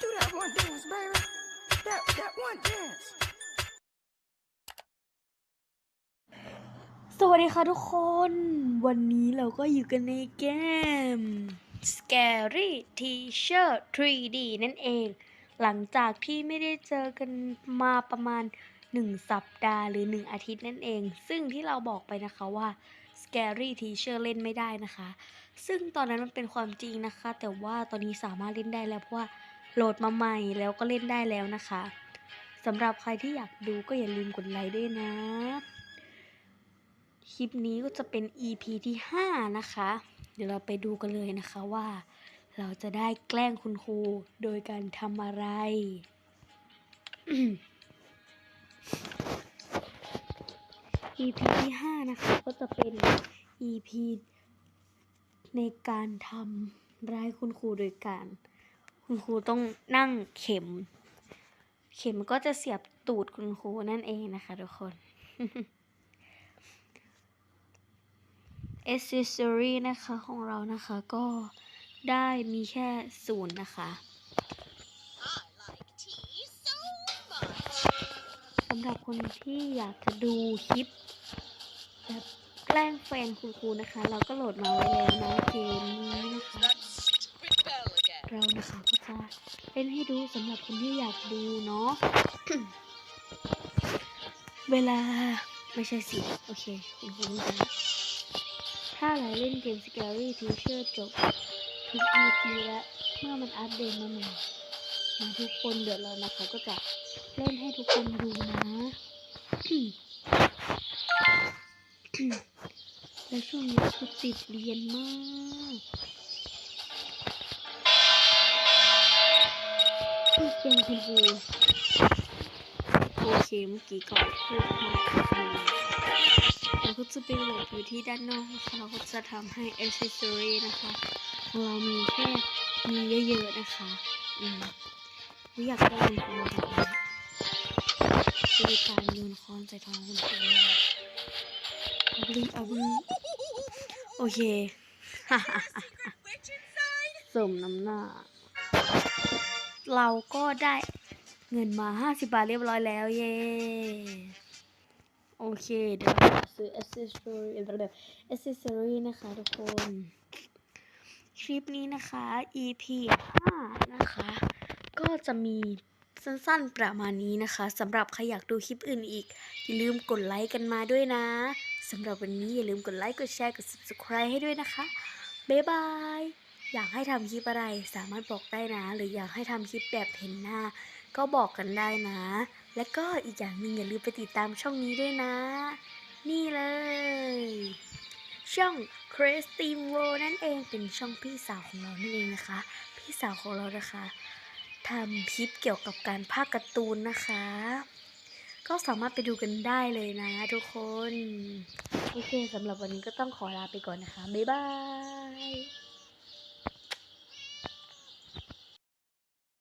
Do that one dance, baby. That that one dance. สวัสดีค่ะทุกคน วันนี้เราก็อยู่กันในเกม Scary Teacher 3D นั่นเอง หลังจากที่ไม่ได้เจอกันมาประมาณ 1 สัปดาห์หรือ 1 อาทิตย์นั่นเอง ซึ่งที่เราบอกไปนะคะว่า Scary Teacher เล่นไม่ได้นะคะ ซึ่งตอนนั้นมันเป็นความจริงนะคะ แต่ว่าตอนนี้สามารถเล่นได้แล้วเพราะว่า โหลดมาใหม่แล้วก็เล่นได้แล้วนะคะสำหรับใครที่อยากดูก็อย่าลืมกดไลค์ด้วยนะ คลิปนี้ก็จะเป็น EP ที่ 5 นะคะ เดี๋ยวเราไปดูกันเลยนะคะว่า เราจะได้แกล้งคุณครูโดยการทำอะไร EP ที่ 5 นะคะ ก็จะเป็น EP ในการทำร้ายคุณครูโดยการ คุณครูต้องนั่งเข็ม เข็มก็จะเสียบตูดคุณครูนั่นเองนะคะทุกคน accessory นะคะของเรานะคะก็ได้มีแค่ศูนย์นะคะสำหรับคนที่อยากจะดูคลิปแบบแกล้งแฟนคุณครูนะคะ เราก็โหลดมาไว้แล้วนะเกมนี้นะคะ เรานะคะก็จะเล่นให้ดูสำหรับคนที่อยากดูเนาะ เวลาไม่ใช่สิ โอเคคุณครูรู้แล้วถ้าเราเล่นเกม Scary Teacher จบทุก EP แล้วเมื่อมันอัปเดตมาใหม่มาทุกคนเดือดร้อนนะคะก็จะเล่นให้ทุกคนดูนะและช่วงนี้คือติดเรียนมาก เก่งคุณครูโอเคเมื่อกี้ก็พูดมากคุณเราก็จะไปโหลดอยู่ที่ด้านนอกนะคะเราก็จะทำให้ accessory นะคะของเรามีแค่มีเยอะๆนะคะอืมไม่อยากได้คุณครูแบบนี้คือการโยนค้อนใส่ท้องคุณครูเอาบึ้งเอาบึ้งโอเค Which inside? สมน้ำหน้า เราก็ได้เงินมา 50 บาทเรียบร้อยแล้ว เย้โอเค เดี๋ยวซื้อ accessory แบบ accessory นะคะทุกคน คลิปนี้นะคะ EP 5 นะคะ ก็จะมีสั้นๆประมาณนี้นะคะสำหรับใครอยากดูคลิปอื่นอีก อย่าลืมกดไลค์กันมาด้วยนะสำหรับวันนี้อย่าลืมกดไลค์ กดแชร์ กด subscribe ให้ด้วยนะคะ บ๊ายบาย อยากให้ทำคลิปอะไรสามารถบอกได้นะ หรืออยากให้ทำคลิปแบบเห็นหน้า ก็บอกกันได้นะ และก็อีกอย่างหนึ่งอย่าลืมไปติดตามช่องนี้ด้วยนะ นี่เลย ช่อง c h r i s t i n e World นั่นเองเป็นช่องพี่สาวของเรานั่นเองนะคะ พี่สาวของเรานะคะทำคลิปเกี่ยวกับการภาคการ์ตูนนะคะ ก็สามารถไปดูกันได้เลยนะทุกคน โอเคสำหรับวันนี้ก็ต้องขอลาไปก่อนนะคะ บ๊ายบาย